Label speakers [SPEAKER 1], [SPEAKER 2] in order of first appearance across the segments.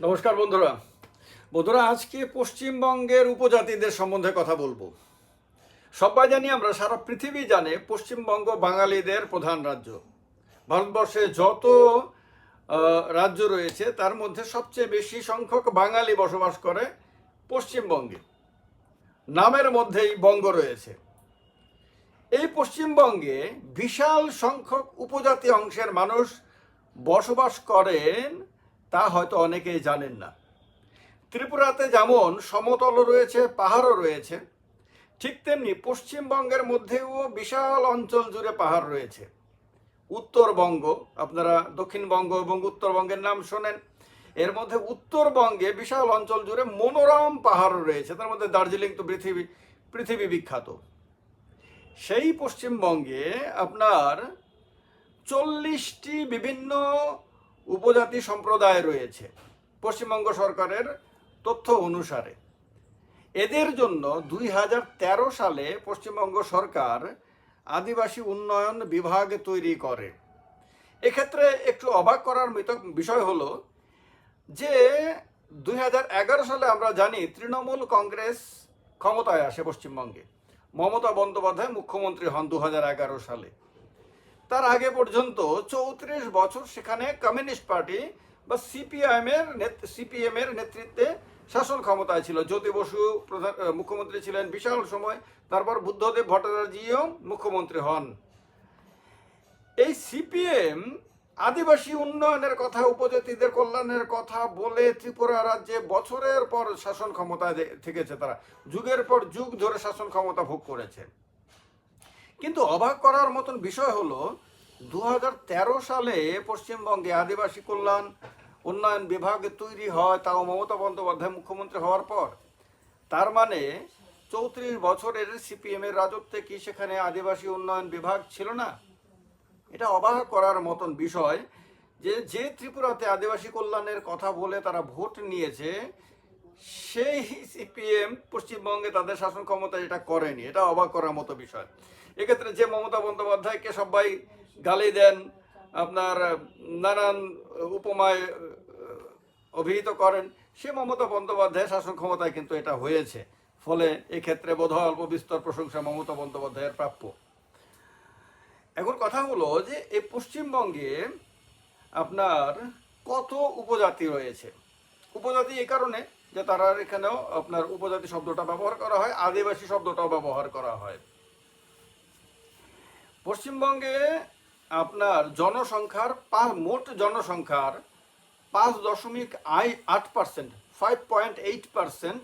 [SPEAKER 1] নমস্কার বন্ধুরা। বন্ধুরা, আজকে পশ্চিমবঙ্গের উপজাতিদের সম্বন্ধে কথা বলব। সবাই জানি আমরা সারা পৃথিবী জানে পশ্চিমবঙ্গ বাঙালিদের প্রধান রাজ্য। ভারতবর্ষে যত রাজ্য রয়েছে, তার মধ্যে সবচেয়ে বেশি সংখ্যক বাঙালি বসবাস করে পশ্চিমবঙ্গে। নামের মধ্যেই বঙ্গ রয়েছে। এই পশ্চিমবঙ্গে বিশাল সংখ্যক উপজাতি অংশের মানুষ বসবাস করেন তা হয়তো অনেকেই জানেন না। ত্রিপুরাতে যেমন সমতল রয়েছে, পাহাড়ও রয়েছে, ঠিক তেমনি পশ্চিমবঙ্গের মধ্যেও বিশাল অঞ্চল জুড়ে পাহাড় রয়েছে। উত্তরবঙ্গ, আপনারা দক্ষিণবঙ্গ এবং উত্তরবঙ্গের নাম শোনেন, এর মধ্যে উত্তরবঙ্গে বিশাল অঞ্চল জুড়ে মনোরম পাহাড় রয়েছে, তার মধ্যে দার্জিলিং তো পৃথিবী পৃথিবী বিখ্যাত। সেই পশ্চিমবঙ্গে আপনার চল্লিশটি বিভিন্ন উপজাতি সম্প্রদায় রয়েছে পশ্চিমবঙ্গ সরকারের তথ্য অনুসারে। এদের জন্য দুই হাজার তেরো সালে পশ্চিমবঙ্গ সরকার আদিবাসী উন্নয়ন বিভাগ তৈরি করে। এক্ষেত্রে একটু অবাক করার মতো বিষয় হলো যে দুই হাজার এগারো সালে আমরা জানি তৃণমূল কংগ্রেস ক্ষমতায় আসে পশ্চিমবঙ্গে। মমতা বন্দ্যোপাধ্যায় মুখ্যমন্ত্রী হন দু হাজার এগারো সালে। তার আগে পর্যন্ত চৌত্রিশ বছর সেখানে কমিউনিস্ট পার্টি বা সিপিআইএম এর সিপিএম এর নেতৃত্বে শাসন ক্ষমতায় ছিল। জ্যোতি বসু প্রধান মুখ্যমন্ত্রী ছিলেন বিশাল সময়। তারপর বুদ্ধদেব ভট্টাচার্যও মুখ্যমন্ত্রী হন। এই সিপিএম আদিবাসী উন্নয়নের কথা, উপজাতিদের কল্যাণের কথা বলে ত্রিপুরা রাজ্যে বছরের পর শাসন ক্ষমতায় থেকেছে তারা। যুগের পর যুগ ধরে শাসন ক্ষমতা ভোগ করেছে। কিন্তু অবাক করার মতন বিষয় হলো দু হাজার তেরো সালে পশ্চিমবঙ্গে আদিবাসী কল্যাণ উন্নয়ন বিভাগে তৈরি হয় তাও মমতা বন্দ্যোপাধ্যায় মুখ্যমন্ত্রী হওয়ার পর। তার মানে চৌত্রিশ বছরের সিপিএম এর রাজত্বে কি সেখানে আদিবাসী উন্নয়ন বিভাগ ছিল না? এটা অবাক করার মতন বিষয় যে যে ত্রিপুরাতে আদিবাসী কল্যাণের কথা বলে তারা ভোট নিয়েছে সেই সিপিএম পশ্চিমবঙ্গে তাদের শাসন ক্ষমতা এটা করেনি, এটা অবাক করার মতো বিষয়। এক্ষেত্রে যে মমতা বন্দ্যোপাধ্যায়কে সবাই গালি দেন, আপনার নানান উপমায় অভিহিত করেন, সে মমতা বন্দ্যোপাধ্যায়ের শাসন ক্ষমতায় কিন্তু এটা হয়েছে। ফলে এক্ষেত্রে বোধহয় অল্প বিস্তর প্রশংসা মমতা বন্দ্যোপাধ্যায়ের প্রাপ্য। এখন কথা হলো যে এই পশ্চিমবঙ্গে আপনার কত উপজাতি রয়েছে? উপজাতি এই কারণে যে তারা এখানেও আপনার উপজাতি শব্দটা ব্যবহার করা হয়, আদিবাসী শব্দটাও ব্যবহার করা হয়। পশ্চিমবঙ্গে আপনার জনসংখ্যার পা- মোট জনসংখ্যার পাঁচ দশমিক আই আট percent, five point eight percent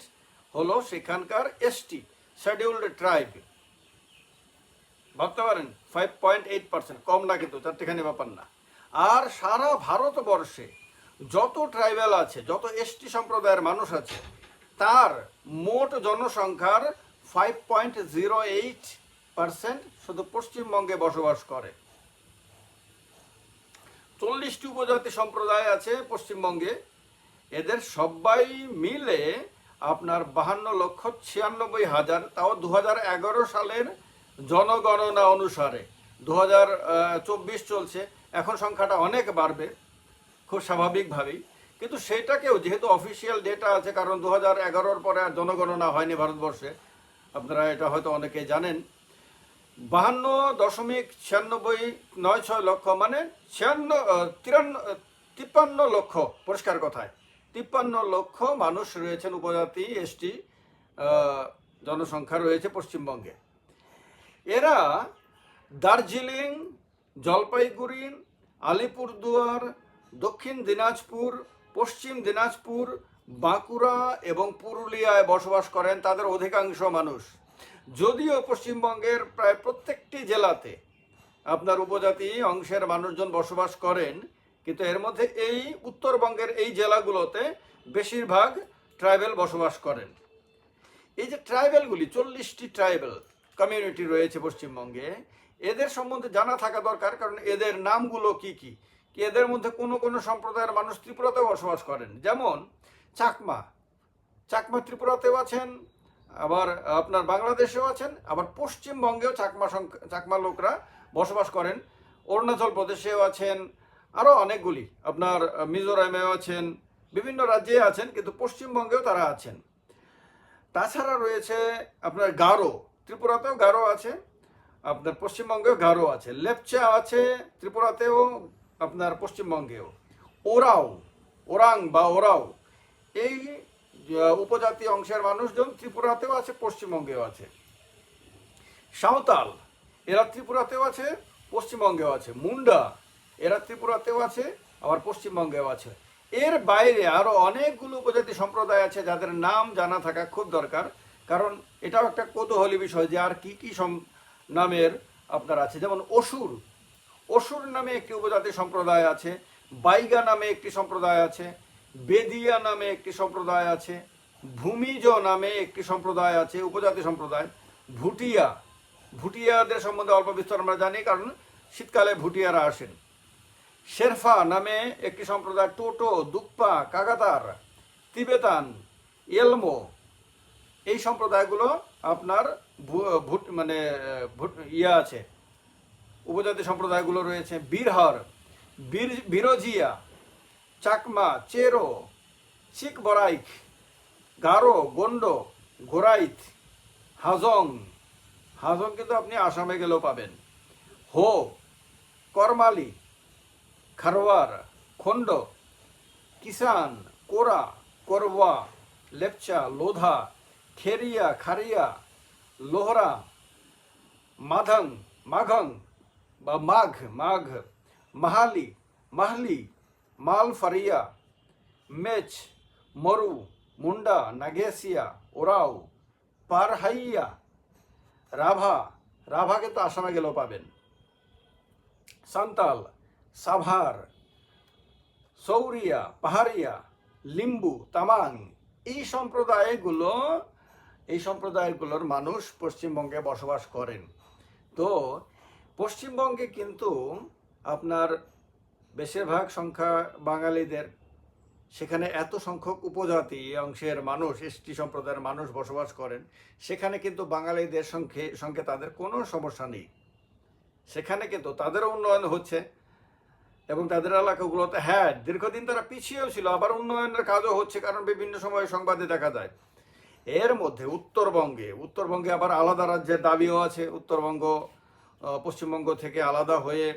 [SPEAKER 1] হলো সেখানকার এসটি শিডিউল্ড ট্রাইব ভাবতে পারেন, ফাইভ পয়েন্ট এইট পার্সেন্ট, কম না কিন্তু, চারটেখানি ব্যাপার না। আর সারা ভারতবর্ষে যত ট্রাইবেল আছে, যত এসটি সম্প্রদায়ের মানুষ আছে, তার মোট জনসংখ্যার five point zero eight percent শুধু পশ্চিমবঙ্গে বসবাস করে। চল্লিশটি উপজাতি সম্প্রদায় আছে পশ্চিমবঙ্গে। এদের সবাই মিলে আপনার বাহান্ন লক্ষ ছিয়ানব্বই হাজার, তাও দু সালের জনগণনা অনুসারে। দু চব্বিশ চলছে, এখন সংখ্যাটা অনেক বাড়বে। খুব স্বাভাবিকভাবেই। কিন্তু সেটাকেও যেহেতু অফিসিয়াল ডেটা আছে, কারণ দু হাজার এগারোর পরে আর জনগণনা হয়নি ভারতবর্ষে, আপনারা এটা হয়তো অনেকে জানেন। বাহান্ন দশমিক ছিয়ানব্বই নয় ছয় লক্ষ মানে ছিয়ান্ন তিরান্ন তিপ্পান্ন লক্ষ, পরিষ্কার কথায়। তিপ্পান্ন লক্ষ মানুষ রয়েছেন উপজাতি, এসটি জনসংখ্যা রয়েছে পশ্চিমবঙ্গে। এরা দার্জিলিং, জলপাইগুড়ি, আলিপুরদুয়ার দক্ষিণ দিনাজপুর, পশ্চিম দিনাজপুর, বাঁকুড়া এবং পুরুলিয়ায় বসবাস করেন তাদের অধিকাংশ মানুষ। যদিও পশ্চিমবঙ্গের প্রায় প্রত্যেকটি জেলাতে আপনার উপজাতি অংশের মানুষজন বসবাস করেন, কিন্তু এর মধ্যে এই উত্তরবঙ্গের এই জেলাগুলোতে বেশিরভাগ ট্রাইবেল বসবাস করেন। এই যে ট্রাইবেলগুলি, চল্লিশটি ট্রাইবেল কমিউনিটি রয়েছে পশ্চিমবঙ্গে, এদের সম্বন্ধে জানা থাকা দরকার, কারণ এদের নামগুলো কি কি? কি এদের মধ্যে কোনো কোনো সম্প্রদায়ের মানুষ ত্রিপুরাতেও বসবাস করেন? যেমন চাকমা। চাকমা ত্রিপুরাতেও আছেন, আবার আপনার বাংলাদেশেও আছেন, আবার পশ্চিমবঙ্গেও চাকমা চাকমা লোকরা বসবাস করেন। অরুণাচল প্রদেশেও আছেন আরও অনেকগুলি। আপনার মিজোরামেও আছেন, বিভিন্ন রাজ্যে আছেন, কিন্তু পশ্চিমবঙ্গেও তারা আছেন। তাছাড়া রয়েছে আপনার গারো। ত্রিপুরাতেও গারো আছে, আপনার পশ্চিমবঙ্গেও গারো আছে। লেপচা আছে ত্রিপুরাতেও আপনার পশ্চিমবঙ্গেও। ওরাও, ওরাং বা ওরাও, এই উপজাতি অংশের মানুষজন ত্রিপুরাতেও আছে, পশ্চিমবঙ্গেও আছে। সাঁওতাল, এরা ত্রিপুরাতেও আছে, পশ্চিমবঙ্গেও আছে। মুন্ডা, এরা ত্রিপুরাতেও আছে, আবার পশ্চিমবঙ্গেও আছে। এর বাইরে আরও অনেকগুলো উপজাতি সম্প্রদায় আছে, যাদের নাম জানা থাকা খুব দরকার। কারণ এটাও একটা কৌতূহলী বিষয় যে আর কি কি নামের আপনার আছে। যেমন অসুর অসুর নামে একটি উপজাতি সম্প্রদায় আছে, বাইগা নামে একটি সম্প্রদায় আছে, বেদিয়া নামে একটি সম্প্রদায় আছে, ভূমিজ নামে একটি সম্প্রদায় আছে, উপজাতি সম্প্রদায়, ভুটিয়া। ভুটিয়াদের সম্বন্ধে অল্প বিস্তর আমরা জানি, কারণ শীতকালে ভুটিয়ারা আসেন। শেরফা নামে একটি সম্প্রদায়, টোটো দুপ্পা কাগাতার, তিবেতান, এলমো। এই সম্প্রদায়গুলো আপনার ভুট মানে ইয়ে আছে। উপজাতি সম্প্রদায়গুলো রয়েছে। বীরহর, বীর, বিরোজিয়া, চাকমা, চেরো চিক বরাইক গারো, গন্ড গোরাইত হাজং। হাজং কিন্তু আপনি আসামে গেলেও পাবেন। হো, করমালি, খারোয়ার, খন্ড কিষান কোরা, করওয়া, লেপচা, লোধা, খেরিয়া, খারিয়া, লোহরা, মাধং, মাঘং বা মাঘ মাঘ, মাহালি, মাহলি, মালফারিয়া, মেচ, মরু, মুন্ডা, নাগেসিয়া, ওরাও, পারহাইয়া, রাভা, রাভাকে তো আসামে গেলেও পাবেন। সান্তাল, সাভার, সৌরিয়া, পাহাড়িয়া, লিম্বু, তামাং, এই সম্প্রদায়গুলো, এই সম্প্রদায়গুলোর মানুষ পশ্চিমবঙ্গে বসবাস করেন। তো পশ্চিমবঙ্গে কিন্তু আপনার বেশিরভাগ সংখ্যা বাঙালিদের সেখানে এত সংখ্যক উপজাতি অংশের মানুষ এসটি সম্প্রদায়ের মানুষ বসবাস করেন, সেখানে কিন্তু বাঙালিদের সঙ্গে সঙ্গে তাদের কোনো সমস্যা নেই। সেখানে কিন্তু তাদেরও উন্নয়ন হচ্ছে এবং তাদের এলাকাগুলোতে হ্যাঁ দীর্ঘদিন তারা পিছিয়েও ছিল, আবার উন্নয়নের কাজও হচ্ছে কারণ বিভিন্ন সময়ে সংবাদে দেখা যায়। এর মধ্যে উত্তরবঙ্গে উত্তরবঙ্গে আবার আলাদা রাজ্যের দাবিও আছে, উত্তরবঙ্গ পশ্চিমবঙ্গ থেকে আলাদা হয়ে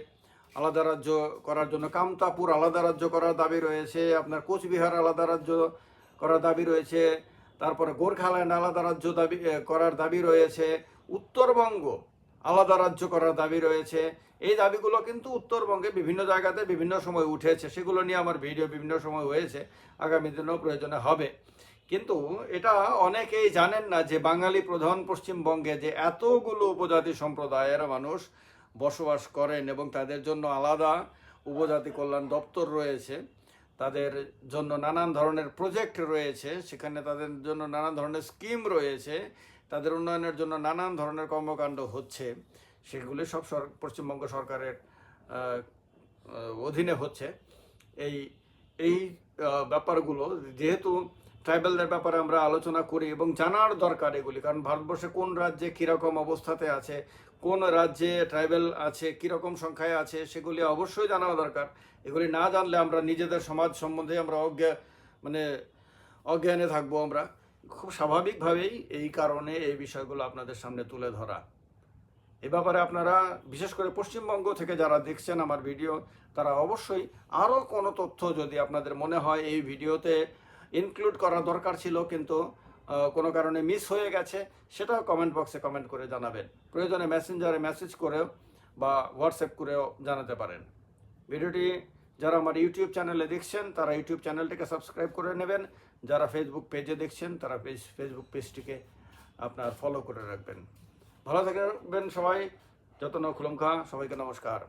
[SPEAKER 1] আলাদা রাজ্য করার জন্য কামতাপুর আলাদা রাজ্য করার দাবি রয়েছে, আপনার কোচবিহার আলাদা রাজ্য করার দাবি রয়েছে, তারপরে গোর্খাল্যান্ড আলাদা রাজ্য দাবি করার দাবি রয়েছে, উত্তরবঙ্গ আলাদা রাজ্য করার দাবি রয়েছে। এই দাবিগুলো কিন্তু উত্তরবঙ্গে বিভিন্ন জায়গাতে বিভিন্ন সময় উঠেছে, সেগুলো নিয়ে আমার ভিডিও বিভিন্ন সময় হয়েছে, আগামী দিনেও প্রয়োজনে হবে। কিন্তু এটা অনেকেই জানেন না যে বাঙালি প্রধান পশ্চিমবঙ্গে যে এতগুলো উপজাতি সম্প্রদায়ের মানুষ বসবাস করেন এবং তাদের জন্য আলাদা উপজাতি কল্যাণ দপ্তর রয়েছে, তাদের জন্য নানান ধরনের প্রজেক্ট রয়েছে, সেখানে তাদের জন্য নানান ধরনের স্কিম রয়েছে, তাদের উন্নয়নের জন্য নানান ধরনের কর্মকাণ্ড হচ্ছে, সেগুলি সব পশ্চিমবঙ্গ সরকারের অধীনে হচ্ছে। এই এই ব্যাপারগুলো যেহেতু ট্রাইবেলদের ব্যাপারে আমরা আলোচনা করি এবং জানার দরকার এগুলি, কারণ ভারতবর্ষে কোন রাজ্যে কীরকম অবস্থাতে আছে, কোন রাজ্যে ট্রাইবেল আছে, কীরকম সংখ্যায় আছে, সেগুলি অবশ্যই জানা দরকার। এগুলি না জানলে আমরা নিজেদের সমাজ সম্বন্ধে আমরা অজ্ঞা মানে অজ্ঞানে থাকব আমরা। খুব স্বাভাবিকভাবেই এই কারণে এই বিষয়গুলো আপনাদের সামনে তুলে ধরা। এ ব্যাপারে আপনারা, বিশেষ করে পশ্চিমবঙ্গ থেকে যারা দেখছেন আমার ভিডিও, তারা অবশ্যই আরও কোনো তথ্য যদি আপনাদের মনে হয় এই ভিডিওতে ইনক্লুড করা দরকার ছিল, কিন্তু কোনো কারণে মিস হয়ে গেছে, সেটাও কমেন্ট বক্সে কমেন্ট করে জানাবেন। প্রয়োজনে মেসেঞ্জারে মেসেজ করেও বা হোয়াটসঅ্যাপ করেও জানাতে পারেন। ভিডিওটি যারা আমার ইউটিউব চ্যানেলে দেখছেন, তারা ইউটিউব চ্যানেলটিকে সাবস্ক্রাইব করে নেবেন। যারা ফেসবুক পেজে দেখছেন, তারা পেজ ফেসবুক পেজটিকে আপনার ফলো করে রাখবেন। ভালো থাকবেন সবাই, যত্ন খুলমখা সবাইকে নমস্কার।